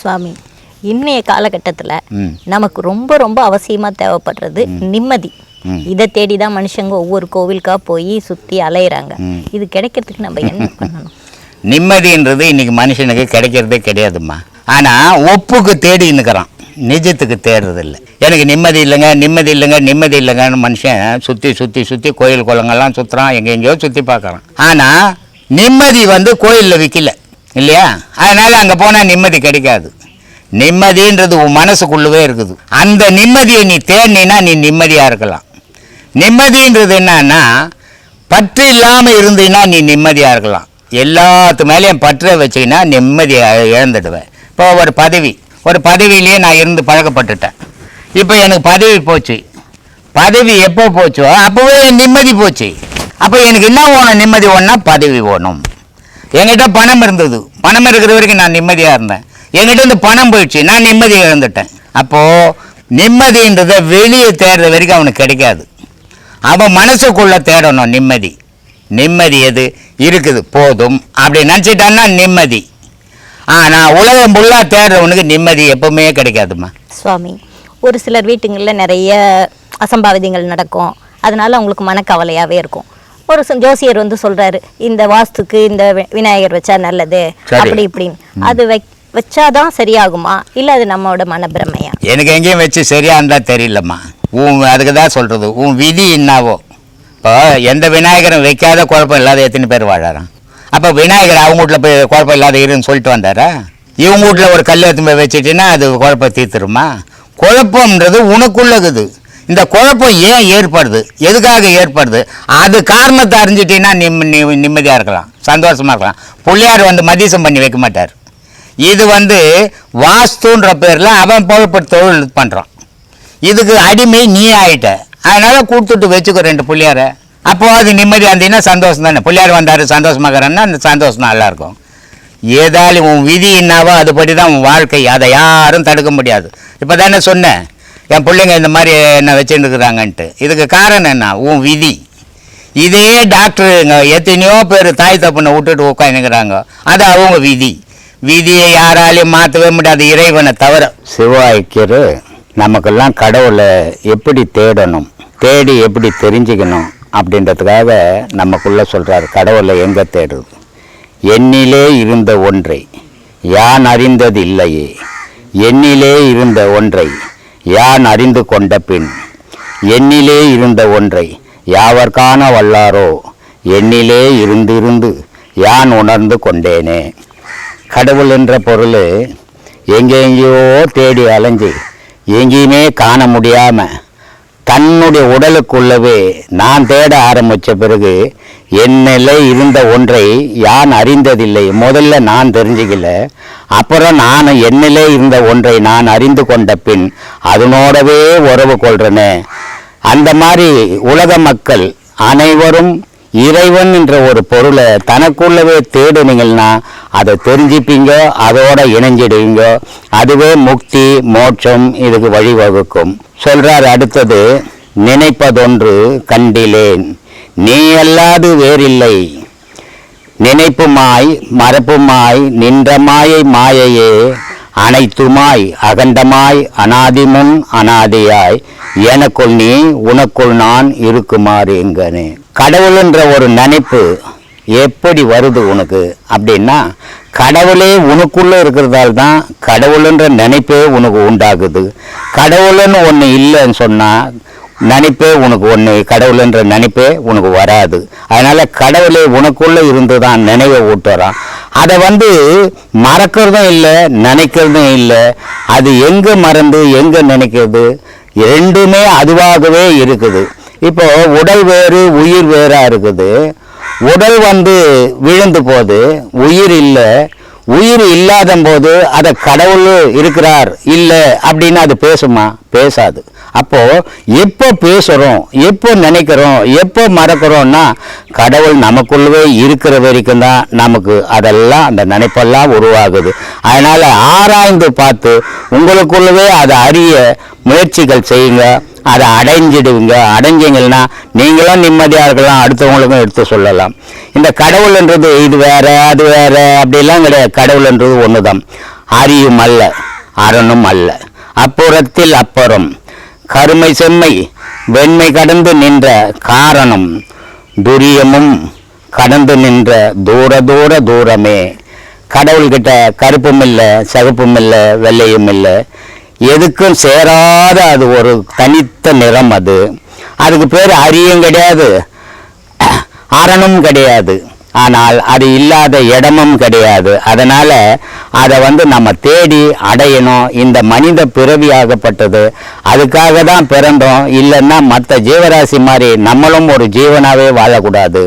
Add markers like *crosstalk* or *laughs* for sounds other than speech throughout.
சுவாமி இன்னைய காலகட்டத்தில் நமக்கு ரொம்ப ரொம்ப அவசியமாக தேவைப்படுறது நிம்மதி. இதை தேடி தான் மனுஷங்க ஒவ்வொரு கோவிலுக்கா போய் சுற்றி அலையிறாங்க. இது கிடைக்கிறதுக்கு நம்ம என்ன *laughs* பண்ணணும்? நிம்மதின்றது இன்னைக்கு மனுஷனுக்கு கிடைக்கிறதே கிடையாதும்மா. ஆனால் ஒப்புக்கு தேடி நிற்கிறான் நிஜத்துக்கு தேடுறது இல்லை எனக்கு நிம்மதி இல்லைங்க நிம்மதி இல்லைங்க நிம்மதி இல்லைங்கன்னு மனுஷன் சுற்றி சுற்றி சுற்றி கோயில் குளங்கள்லாம் சுற்றுறான் எங்கே எங்கேயோ சுற்றி பார்க்குறான். ஆனால் நிம்மதி வந்து கோயிலில் விற்கல இல்லையா? அதனால் அங்கே போனால் நிம்மதி கிடைக்காது. நிம்மதின்றது உன் மனசுக்குள்ளவே இருக்குது. அந்த நிம்மதியை நீ தேடினா நீ நிம்மதியாக இருக்கலாம். நிம்மதின்றது என்னன்னா பற்று இல்லாமல் இருந்தீங்கன்னா நீ நிம்மதியாக இருக்கலாம். எல்லாத்து மேலேயும் பற்றை வச்சீங்கன்னா நிம்மதியாக இழந்துடுவேன். இப்போ ஒரு பதவி. ஒரு பதவியிலேயே நான் இருந்து பழக்கப்பட்டுட்டேன். இப்போ எனக்கு பதவி போச்சு. பதவி எப்போ போச்சோ அப்போவே என் நிம்மதி போச்சு. அப்போ எனக்கு என்ன ஓணும் நிம்மதி ஓணுன்னா பதவி ஓணும் என்கிட்ட பணம் இருந்தது. பணம் இருக்கிற வரைக்கும் நான் நிம்மதியாக இருந்தேன். என்கிட்ட இந்த பணம் போயிடுச்சு. நான் நிம்மதியாக இழந்துட்டேன் அப்போது நிம்மதின்றதை வெளியே தேடுற வரைக்கும் அவனுக்கு கிடைக்காது. அவன் மனசுக்குள்ளே தேடணும் நிம்மதி. நிம்மதி எது? இருக்குது. போதும். அப்படி நினச்சிட்டான்னா நிம்மதி. ஆனால் உலகம் ஃபுல்லாக தேடுறவனுக்கு நிம்மதி எப்பவுமே கிடைக்காதும்மா. சுவாமி ஒரு சிலர் வீட்டுங்களில் நிறைய அசம்பாவிதங்கள் நடக்கும். அதனால அவங்களுக்கு மனக்கவலையாகவே இருக்கும். ஒரு ஜோசியர் வந்து சொல்றாரு இந்த வாஸ்துக்கு இந்த விநாயகர் வச்சா நல்லது. அப்படி இப்படின்னு. அது வை வச்சாதான் சரியாகுமா? இல்லை அது நம்மளோட மனப்பிரமையா? எனக்கு எங்கேயும் வச்சு சரியா இருந்தா தெரியலம்மா. உன் அதுக்கு தான் சொல்கிறது உன் விதி என்னவோ? இப்போ எந்த விநாயகரும் வைக்காத குழப்பம் இல்லாத எத்தனை பேர் வாழறான்? அப்போ விநாயகர் அவங்க வீட்டில் போய் குழப்பம் இல்லாத இருன்னு சொல்லிட்டு வந்தாரா? இவங்க வீட்டில் ஒரு கல் எடுத்து போய் வச்சுட்டீங்கன்னா அது குழப்பம் தீர்த்துருமா? குழப்பம்ன்றது உனக்குள்ளகுது. இந்த குழப்பம் ஏன் ஏற்படுது? எதுக்காக ஏற்படுது? அது காரணத்தை அறிஞ்சிட்டீங்கன்னா நிம் நி- நிம்மதியாக இருக்கலாம். சந்தோஷமாக இருக்கலாம். பிள்ளையார் வந்து மதிசம் பண்ணி வைக்க மாட்டார். இது வந்து வாஸ்துன்ற பேரில் அவன் புகழ்பட்டு தொழில் பண்ணுறான் இதுக்கு அடிமை நீ ஆகிட்ட அதனால் கொடுத்துட்டு வச்சுக்கோ ரெண்டு பிள்ளையாரை. அப்போது அது நிம்மதி இருந்தீங்கன்னா சந்தோஷம் தானே. பிள்ளையார் வந்தார் சந்தோஷமாகறான்னா அந்த சந்தோஷம் நல்லாயிருக்கும் ஏதாலும் உன் விதி என்னாவோ அதுபடி தான் உன் வாழ்க்கை. அதை யாரும் தடுக்க முடியாது. இப்போ தானே சொன்னேன். என் பிள்ளைங்க இந்த மாதிரி என்ன வச்சுட்டு இருக்கிறாங்கன்ட்டு இதுக்கு காரணம் என்ன? உன் விதி. இதே டாக்டருங்க எத்தனையோ பேர் தாய் தப்புனை விட்டுட்டு உட்காந்துக்கிறாங்க அது அவங்க விதி. விதியை யாராலையும் மாற்றவே முடியாது. இறைவனை தவிர. சிவாய்க்கர் நமக்கெல்லாம் கடவுளை எப்படி தேடணும்? தேடி எப்படி தெரிஞ்சுக்கணும்? அப்படின்றதுக்காக நமக்குள்ளே சொல்கிறார் கடவுளை எங்கே தேடுது என்னிலே இருந்த ஒன்றை யான் அறிந்தது இல்லையே என்னிலே இருந்த ஒன்றை யான் அறிந்து கொண்ட பின்? என்னிலே இருந்த ஒன்றை யாவர் காண வல்லாரோ? என்னிலே இருந்திருந்து யான் உணர்ந்து கொண்டேனே? கடவுள் என்ற பொருள் எங்கெங்கேயோ தேடி அலைஞ்சு எங்கேயுமே காண முடியாமல் தன்னுடைய உடலுக்குள்ளவே நான் தேட ஆரம்பித்த பிறகு என்னிலே இருந்த ஒன்றை யான் அறிந்ததில்லை. முதல்ல நான் தெரிஞ்சுக்கல. அப்புறம் நான் என்னிலே இருந்த ஒன்றை நான் அறிந்து கொண்ட பின் அதனோடவே உறவு கொள்றேனே. அந்த மாதிரி உலக மக்கள் அனைவரும் இறைவன் என்ற ஒரு பொருளை தனக்குள்ளவே தேடுனீங்கன்னா அதை தெரிஞ்சுப்பீங்க அதோட இணைஞ்சிடுவீங்க. அதுவே முக்தி மோட்சம் இதுக்கு வழிவகுக்கும். சொல்றார் அடுத்தது நினைப்பதொன்று கண்டிலேன். நீ அல்லாது வேறில்லை. நினைப்புமாய் மறப்புமாய் நின்ற மாயை மாயையே அனைத்துமாய் அகண்டமாய் அனாதிமுன் அனாதியாய் எனக்குள் நீ உனக்குள் நான் இருக்குமாறு எங்கனே கடவுள்ன்ற ஒரு நினைப்பு எப்படி வருது உனக்கு? அப்படின்னா கடவுளே உனக்குள்ளே இருக்கிறதால தான் கடவுளுன்ற நினைப்பே உனக்கு உண்டாகுது. கடவுள்னு ஒன்று இல்லைன்னு சொன்னால் நினைப்பே உனக்கு ஒன்று கடவுள்ன்ற நினைப்பே உனக்கு வராது. அதனால் கடவுளே உனக்குள்ளே இருந்து தான் நினைவை ஊட்டுறான். அதை வந்து மறக்கிறதும் இல்லை நினைக்கிறதும் இல்லை. அது எங்கே மறந்து எங்கே நினைக்கிறது? ரெண்டுமே அதுவாகவே இருக்குது. இப்போ உடல் வேறு உயிர் வேறாக இருக்குது. உடல் வந்து விழுந்து போது உயிர் இல்லை. உயிர் இல்லாத போது அதை கடவுள் இருக்கிறார் இல்லை அப்படின்னு அது பேசுமா? பேசாது. அப்போது எப்போ பேசுகிறோம் எப்போ நினைக்கிறோம் எப்போ மறக்கிறோம்னா கடவுள் நமக்குள்ளவே இருக்கிற வரைக்கும் தான் நமக்கு அதெல்லாம் அந்த நினைப்பெல்லாம் உருவாகுது. அதனால் ஆராய்ந்து பார்த்து உங்களுக்குள்ளவே அதை அறிய முயற்சிகள் செய்யுங்க அதை அடைஞ்சிடுவீங்க அடைஞ்சிங்கன்னா நீங்களும் நிம்மதியாக இருக்கலாம் அடுத்தவங்களுக்கும் எடுத்து சொல்லலாம். இந்த கடவுள்ன்றது இது வேற அது வேற அப்படிலாம் கிடையாது. கடவுள்ன்றது ஒன்று தான் அறியும் அல்ல அரணும் அல்ல. அப்புறத்தில் அப்புறம். கருமை செம்மை வெண்மை கடந்து நின்ற காரணம். துரியமும் கடந்து நின்ற தூர தூர தூரமே. கடவுள்கிட்ட கருப்பும் இல்லை சிகப்பும் இல்லை வெள்ளையும் இல்லை எதுக்கும் சேராத அது ஒரு தனித்த நிறம் அது. அதுக்கு பேர் அரியும் கிடையாது. அரணும் கிடையாது. ஆனால் அது இல்லாத இடமும் கிடையாது. அதனால் அதை வந்து நம்ம தேடி அடையணும். இந்த மனித பிறவியாகப்பட்டது அதுக்காக தான் பிறந்தோம். இல்லைன்னா மற்ற ஜீவராசி மாதிரி நம்மளும் ஒரு ஜீவனாகவே வாழக்கூடாது.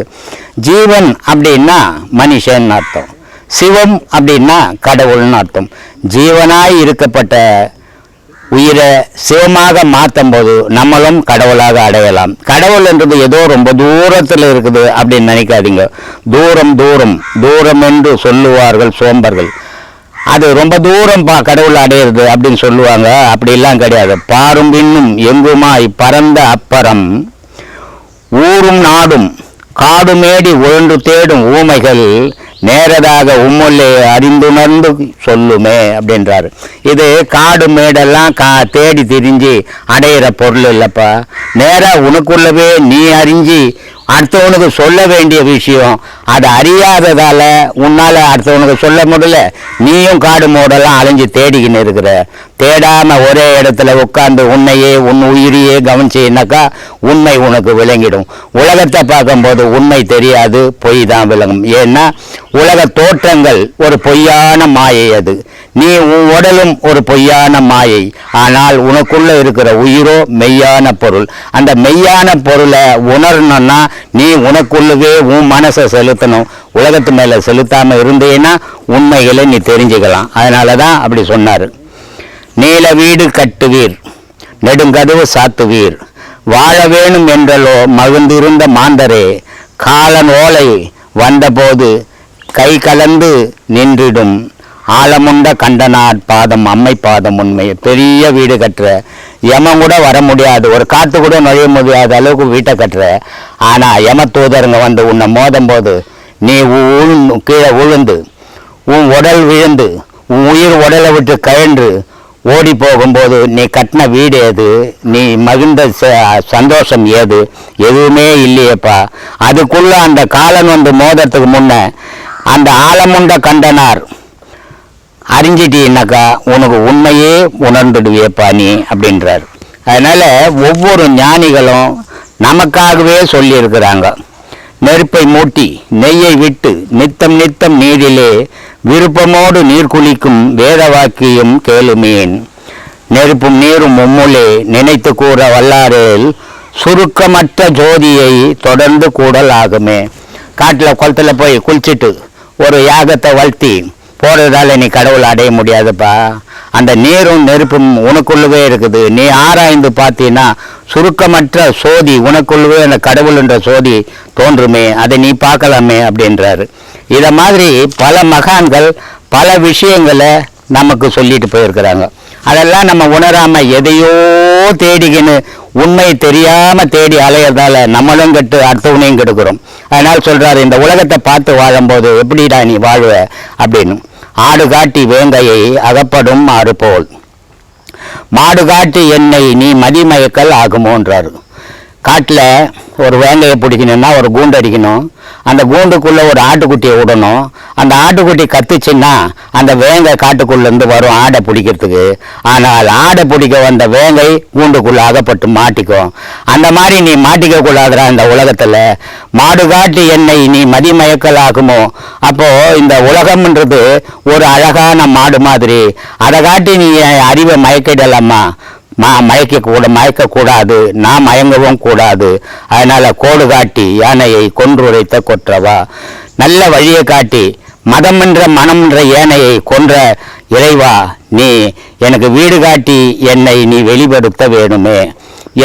ஜீவன் அப்படின்னா மனுஷன் அர்த்தம். சிவம் அப்படின்னா கடவுள்னு அர்த்தம். ஜீவனாய் இருக்கப்பட்ட உயிரை சிவமாக மாற்றும் போது நம்மளும் கடவுளாக அடையலாம். கடவுள் என்றது ஏதோ ரொம்ப தூரத்தில் இருக்குது அப்படின்னு நினைக்காதீங்க. தூரம் தூரம் தூரம் என்று சொல்லுவார்கள் சோம்பர்கள். அது ரொம்ப தூரம் பா கடவுள் அடையிறது அப்படின்னு சொல்லுவாங்க. அப்படிலாம் கிடையாது. பாரும் பின்னும் எங்குமாய் பரந்த அப்பறம். ஊரும் நாடும் காடுமேடி ஒன்று தேடும் ஊமைகள் நேரதாக உம்முள்ளே அறிந்துணர்ந்து சொல்லுமே அப்படின்றாரு. இது காடு மேடெல்லாம் கா தேடி திரிஞ்சு அடையிற பொருள் இல்லைப்பா. நேராக உனக்குள்ளவே நீ அறிஞ்சு அடுத்தவனுக்கு சொல்ல வேண்டிய விஷயம். அதை அறியாததால் உன்னால் அடுத்தவனுக்கு சொல்ல முடியல. நீயும் காடு மூடெல்லாம் அலைஞ்சு தேடிக்கின்னு இருக்கிற. தேடாம ஒரே இடத்துல உட்கார்ந்து உன்னையே உன் உயிரையே கவனிச்சீன்னாக்கா உண்மை உனக்கு விளங்கிடும். உலகத்தை பார்க்கும்போது உண்மை தெரியாது பொய் தான் விளங்கும். ஏன்னா உலக தோற்றங்கள் ஒரு பொய்யான மாயை அது. நீ உன் உடலும் ஒரு பொய்யான மாயை. ஆனால் உனக்குள்ள இருக்கிற உயிரோ மெய்யான பொருள். அந்த மெய்யான பொருளை உணரணும்னா நீ உனக்குள்ளவே உன் மனசை செலுத்தணும். உலகத்து மேலே செலுத்தாமல் இருந்தேன்னா உண்மைகளை நீ தெரிஞ்சுக்கலாம். அதனால தான் அப்படி சொன்னார். நீல வீடு கட்டுவீர் நெடுங்கதவு சாத்துவீர். வாழ வேணும் என்றலோ மகிழ்ந்திருந்த மாந்தரே காலன் ஓலை வந்தபோது கை கலந்து நின்றிடும். ஆழமுண்ட கண்டனார் பாதம் அம்மை பாதம் உண்மை. பெரிய வீடு கட்டுற யமம் கூட வர முடியாது. ஒரு காற்று கூட நுழைய முடியாத அளவுக்கு வீட்டை கட்டுற. ஆனா யம தூதருங்க வந்து உன்னை மோதும் போது நீ உழுந்து கீழே உழுந்து உன் உடல் விழுந்து உன் உயிர் உடலை விட்டு கயன்று ஓடி போகும்போது நீ கட்டின வீடு எது? நீ மகிழ்ந்த ச- சந்தோஷம் ஏது எதுவுமே இல்லையேப்பா. அதுக்குள்ளே அந்த காலன் வந்து மோதத்துக்கு முன்ன அந்த ஆலமுண்ட கண்டனார் அறிஞ்சிட்டீன்னாக்கா உனக்கு உண்மையே உணர்ந்துடுவியப்பா நீ அப்படின்றார். அதனால் ஒவ்வொரு ஞானிகளும் நமக்காகவே சொல்லியிருக்கிறாங்க. நெருப்பை மூட்டி நெய்யை விட்டு நித்தம் நித்தம் நீரிலே விருப்பமோடு நீர் குளிக்கும் வேத வாக்கியம் கேளுமேன். நெருப்பும் நீரும் மும்முலே நினைத்து கூற வல்லாரேல் சுருக்கமற்ற ஜோதியை தொடர்ந்து கூடல் ஆகுமே. காட்டில் குளத்துல போய் குளிச்சுட்டு ஒரு யாகத்தை வளர்த்தி போகிறதால நீ கடவுளை அடைய முடியாதுப்பா. அந்த நீரும் நெருப்பும் உனக்குள்ளவே இருக்குது. நீ ஆராய்ந்து பார்த்தீன்னா சுருக்கமற்ற சோதி உனக்குள்ளவே அந்த கடவுள் என்ற சோதி தோன்றுமே. அதை நீ பார்க்கலாமே அப்படின்றாரு. இதை மாதிரி பல மகான்கள் பல விஷயங்களை நமக்கு சொல்லிட்டு போயிருக்கிறாங்க. அதெல்லாம் நம்ம உணராமல் எதையோ தேடிக்கின்னு உண்மை தெரியாமல் தேடி அலையறதால நம்மளும் கெட்டு அடுத்தவனையும் கெடுக்கிறோம். அதனால் சொல்கிறாரு இந்த உலகத்தை பார்த்து வாழும்போது எப்படிடா நீ வாழ்வ? அப்படின்னு. ஆடு காட்டி வேங்கையை அகப்படும் ஆறு போல். மாடு காட்டி என்னை நீ மதிமயக்கல் ஆகுமோன்றாரு. காட்டில் ஒரு வேங்கையை பிடிக்கணும்னா ஒரு கூண்டு அடிக்கணும். அந்த கூண்டுக்குள்ளே ஒரு ஆட்டுக்குட்டியை விடணும். அந்த ஆட்டுக்குட்டி கத்துச்சுன்னா அந்த வேங்கை காட்டுக்குள்ளேருந்து வரும் ஆடை பிடிக்கிறதுக்கு. ஆனால் ஆடை பிடிக்க வந்த வேங்கை கூண்டுக்குள்ளே அகப்பட்டு மாட்டிக்கும். அந்த மாதிரி நீ மாட்டிக்க கூடாதுடா இந்த உலகத்தில். மாடு காட்டி என்னை நீ மதிமயக்கல் ஆகுமோ இந்த உலகம்ன்றது ஒரு அழகான மாடு மாதிரி. அதை காட்டி நீ என் அறிவை மயக்கிடலாமா? மா மயக்க கூட மயக்கக்கூடாது நான் மயங்கவும் கூடாது. அதனால கோடு காட்டி யானையை கொன்றுரைத்த கொற்றவா? நல்ல வழியை காட்டி மதம் என்ற மனம் என்ற ஏனையை கொன்ற இறைவா நீ எனக்கு வீடு காட்டி என்னை நீ வெளிப்படுத்த வேணுமே.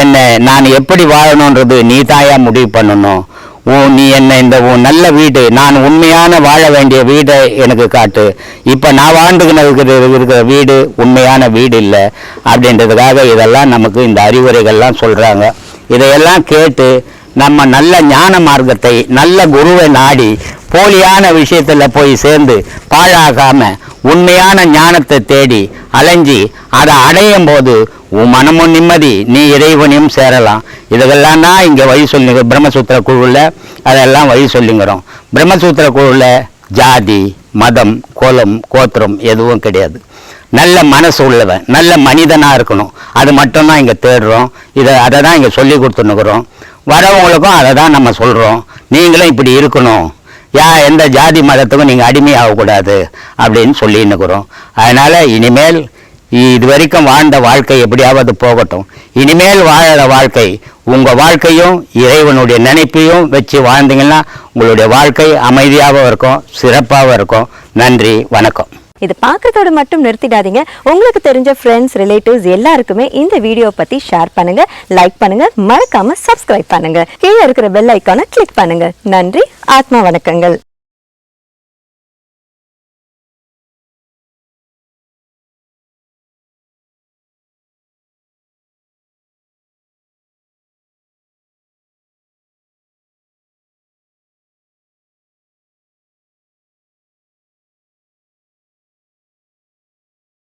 என்னை நான் எப்படி வாழணுன்றது நீ தாயா முடிவு பண்ணணும். ஓ நீ என்ன இந்த உன் நல்ல வீடு நான் உண்மையான வாழ வேண்டிய வீடை எனக்கு காட்டு. இப்போ நான் வாழ்ந்துக்கின இருக்கிற இருக்கிற வீடு உண்மையான வீடு இல்லை. அப்படின்றதுக்காக இதெல்லாம் நமக்கு இந்த அறிவுரைகள்லாம் சொல்கிறாங்க இதையெல்லாம் கேட்டு நம்ம நல்ல ஞான மார்க்கத்தை நல்ல குருவை நாடி போலியான விஷயத்தில் போய் சேர்ந்து பாழாகாம உண்மையான ஞானத்தை தேடி அலைஞ்சி அதை அடையும் போது உன் மனமும் நிம்மதி நீ இறைவனையும் சேரலாம். இதுகெல்லாம் தான் இங்கே வழி சொல்லி பிரம்மசூத்திர குழுவில் அதெல்லாம் வழி சொல்லிங்கிறோம். பிரம்மசூத்திர குழுவில் ஜாதி மதம் கோலம் கோத்திரம் எதுவும் கிடையாது. நல்ல மனசு உள்ளவன் நல்ல மனிதனாக இருக்கணும். அது மட்டும்தான் இங்கே தேடுறோம். இதை அதை தான் இங்கே சொல்லி கொடுத்துன்னுக்குறோம். வரவங்களுக்கும் அதை தான் நம்ம சொல்கிறோம் நீங்களும் இப்படி இருக்கணும். யா எந்த ஜாதி மதத்துக்கும் நீங்கள் அடிமையாகக்கூடாது அப்படின்னு சொல்லின்னுக்குறோம் அதனால் இனிமேல் இது வரைக்கும் வாழ்ந்த வாழ்க்கை எப்படியாவது போகட்டும். இனிமேல் வாழற வாழ்க்கை உங்கள் வாழ்க்கையும் இறைவனுடைய நினைப்பையும் வச்சு வாழ்ந்தீங்கன்னா உங்களுடைய வாழ்க்கை அமைதியாகவும் இருக்கும் சிறப்பாகவும் இருக்கும். நன்றி வணக்கம். இது பார்க்கறதோட மட்டும் நிறுத்திடாதீங்க. உங்களுக்கு தெரிஞ்ச ஃப்ரெண்ட்ஸ் ரிலேட்டிவ்ஸ் எல்லாருக்குமே இந்த வீடியோ பற்றி ஷேர் பண்ணுங்க லைக் பண்ணுங்க மறக்காம சப்ஸ்கிரைப் பண்ணுங்க. கீழே இருக்கிற பெல் ஐக்கானை கிளிக் பண்ணுங்க. நன்றி ஆத்மா வணக்கங்கள்.